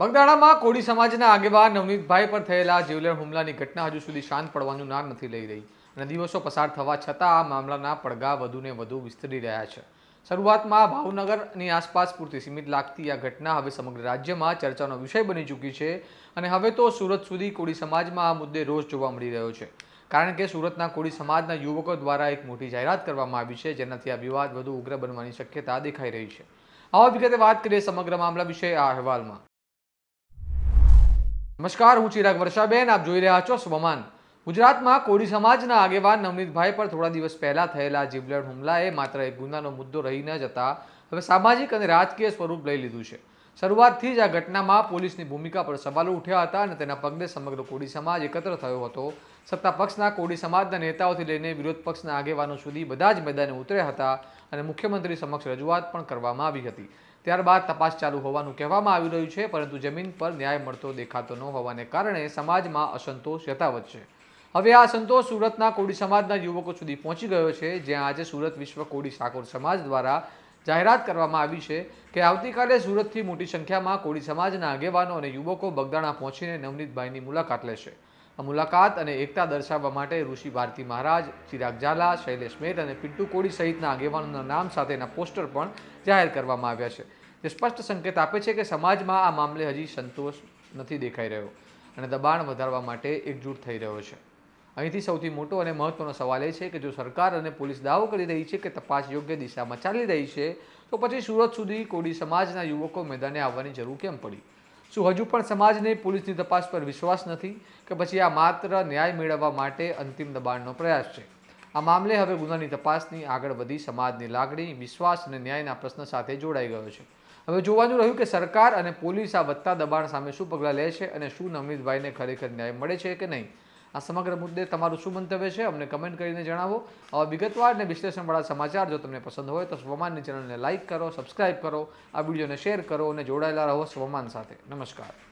બગદાણામાં કોળી સમાજના આગેવાન નવનીતભાઈ પર થયેલા જીવલેણ હુમલાની ઘટના હજુ સુધી શાંત પડવાનું નામ નથી લઈ રહી અને દિવસો પસાર થવા છતાં આ મામલાના પડઘા વધુને વધુ વિસ્તરી રહ્યા છે. શરૂઆતમાં ભાવનગરની આસપાસ પૂરતી સીમિત લાગતી આ ઘટના હવે સમગ્ર રાજ્યમાં ચર્ચાનો વિષય બની ચૂકી છે અને હવે તો સુરત સુધી કોળી સમાજમાં આ મુદ્દે રોષ જોવા મળી રહ્યો છે. કારણ કે સુરતના કોળી સમાજના યુવકો દ્વારા એક મોટી જાહેરાત કરવામાં આવી છે જેનાથી આ વિવાદ વધુ ઉગ્ર બનવાની શક્યતા દેખાઈ રહી છે. આવા વિગતે વાત કરીએ સમગ્ર મામલા વિશે આ અહેવાલમાં. નમસ્કાર, હું ચિરાગ વર્ષાબેન, આપ જોઈ રહ્યા છો સ્વમાન. ગુજરાતમાં કોળી સમાજના આગેવાન નવનીતભાઈ પર થોડા દિવસ પહેલા થયેલા જીવલેણ હુમલાએ માત્ર એક ગુનાનો મુદ્દો રહી ન જતા હવે સામાજિક અને રાજકીય સ્વરૂપ લઈ લીધું છે. શરૂઆતથી જ આ ઘટનામાં પોલીસની ભૂમિકા પર સવાલો ઉઠ્યા હતા અને તેના પગલે સમગ્ર કોળી સમાજ એકત્ર થયો હતો. સત્તા પક્ષના કોળી સમાજના નેતાઓથી લઈને વિરોધ પક્ષના આગેવાનો સુધી બધા જ મેદાને ઉતર્યા હતા અને મુખ્યમંત્રી સમક્ષ રજૂઆત પણ કરવામાં આવી હતી. ત્યારબાદ તપાસ ચાલુ હોવાનું કહેવામાં આવી રહ્યું છે, પરંતુ જમીન પર ન્યાય મળતો દેખાતો ન હોવાને કારણે સમાજમાં અસંતોષ યથાવત છે. હવે આ અસંતોષ સુરતના કોડી સમાજના યુવકો સુધી પહોંચી ગયો છે, જ્યાં આજે સુરત વિશ્વ કોડી સાકોર સમાજ દ્વારા જાહેરાત કરવામાં આવી છે કે આવતીકાલે સુરતથી મોટી સંખ્યામાં કોડી સમાજના આગેવાનો અને યુવકો બગદાણા પહોંચીને નવનીતભાઈની મુલાકાત લેશે. મુલાકાત અને એકતા દર્શાવવા માટે ઋષિ ભારતી મહારાજ, ચિરાગ ઝાલા, શૈલેષ મેટ અને પિન્ટુ કોડી સહિતના આગેવાનોના નામ સાથેના પોસ્ટર પણ જાહેર કરવામાં આવ્યા છે. જે સ્પષ્ટ સંકેત આપે છે કે સમાજમાં આ મામલે હજી સંતોષ નથી દેખાઈ રહ્યો અને દબાણ વધારવા માટે એકજૂટ થઈ રહ્યો છે. અહીંથી સૌથી મોટો અને મહત્વનો સવાલ એ છે કે જો સરકાર અને પોલીસ દાવો કરી રહી છે કે તપાસ યોગ્ય દિશામાં ચાલી રહી છે, તો પછી સુરત સુધી કોડી સમાજના યુવકો મેદાને આવવાની જરૂર કેમ પડી? શું હજુ પણ સમાજને પોલીસની તપાસ પર વિશ્વાસ નથી કે પછી આ માત્ર ન્યાય મેળવવા માટે અંતિમ દબાણનો પ્રયાસ છે? આ મામલે હવે ગુનાની તપાસની આગળ વધી સમાજની લાગણી, વિશ્વાસ અને ન્યાયના પ્રશ્ન સાથે જોડાઈ ગયો છે. હવે જોવાનું રહ્યું કે સરકાર અને પોલીસ આ વધતા દબાણ સામે શું પગલાં લે છે અને શું નવનીતભાઈને ખરેખર ન્યાય મળે છે કે નહીં? આ સમગ્ર મુદ્દે તમારું શું મંતવ્ય છે અમને કમેન્ટ કરીને જણાવો. આવા વિગતવાર અને વિશ્લેષણવાળા સમાચાર જો તમને પસંદ હોય તો સ્વમાનની ચેનલને લાઇક કરો સબસ્ક્રાઇબ કરો, આ વિડીયોને શેર કરો અને જોડાયેલા રહો સ્વમાન સાથે. નમસ્કાર.